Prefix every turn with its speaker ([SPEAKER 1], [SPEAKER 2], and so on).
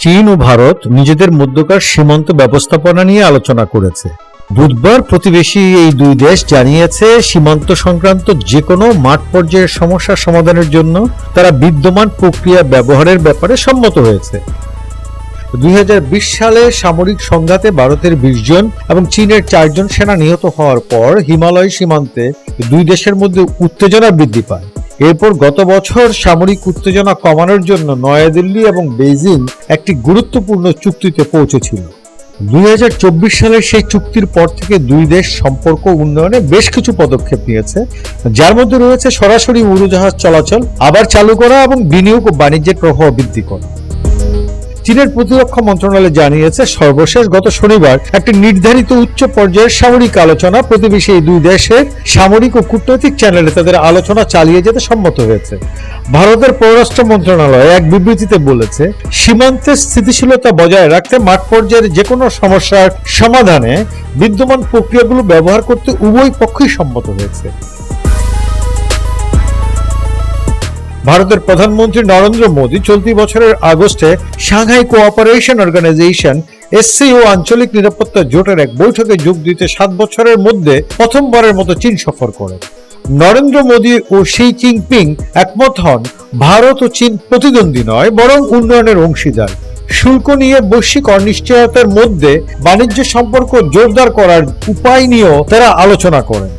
[SPEAKER 1] চীন ও ভারত নিজেদের মধ্যকার সীমান্ত ব্যবস্থাপনা নিয়ে আলোচনা করেছে। বুধবার প্রতিবেশী এই দুই দেশ জানিয়েছে, সীমান্ত সংক্রান্ত যে কোনো মাঠ পর্যায়ের সমস্যার সমাধানের জন্য তারা বিদ্যমান প্রক্রিয়া ব্যবহারের ব্যাপারে সম্মত হয়েছে। দুই হাজার বিশ সালে সামরিক সংঘাতে ভারতের বিশ জন এবং চীনের চারজন সেনা নিহত হওয়ার পর হিমালয় সীমান্তে দুই দেশের মধ্যে উত্তেজনা বৃদ্ধি পায়। এরপর গত বছর সামরিক উত্তেজনা কমানোর জন্য নয়াদিল্লি এবং বেইজিং একটি গুরুত্বপূর্ণ চুক্তিতে পৌঁছেছিল। দুই হাজার চব্বিশ সালের সেই চুক্তির পর থেকে দুই দেশ সম্পর্ক উন্নয়নে বেশ কিছু পদক্ষেপ নিয়েছে, যার মধ্যে রয়েছে সরাসরি উড়োজাহাজ চলাচল, আবার চালু করা এবং বিনিয়োগ ও বাণিজ্যের প্রভাব বৃদ্ধি করা। চীনের প্রতিরক্ষা মন্ত্রণালয় জানিয়েছে, সর্বশেষ গত শনিবার একটি নির্ধারিত উচ্চ পর্যায়ের সামরিক আলোচনা প্রতিবেশী এই দুই দেশের সামরিক ও কূটনৈতিক চ্যানেলে তাদের আলোচনা চালিয়ে যেতে সম্মত হয়েছে। ভারতের পররাষ্ট্র মন্ত্রণালয় এক বিবৃতিতে বলেছে, সীমান্তের স্থিতিশীলতা বজায় রাখতে মাঠ পর্যায়ের যে কোনো সমস্যার সমাধানে বিদ্যমান প্রক্রিয়াগুলো ব্যবহার করতে উভয় পক্ষই সম্মত হয়েছে। ভারতের প্রধানমন্ত্রী নরেন্দ্র মোদী চলতি বছরের আগস্টে সাংহাই কোঅপারেশন অর্গানাইজেশন এসসিও আঞ্চলিক নিরাপত্তা জোটের এক বৈঠকে যোগ দিতে সাত বছরের মধ্যে প্রথমবারের মতো চীন সফর করেন নরেন্দ্র মোদী ও শি জিনপিং একমত হন, ভারত ও চীন প্রতিদ্বন্দ্বী নয়, বরং উন্নয়নের অংশীদার। শুল্ক নিয়ে বৈশ্বিক অনিশ্চয়তার মধ্যে বাণিজ্য সম্পর্ক জোরদার করার উপায় নিয়েও তারা আলোচনা করেন।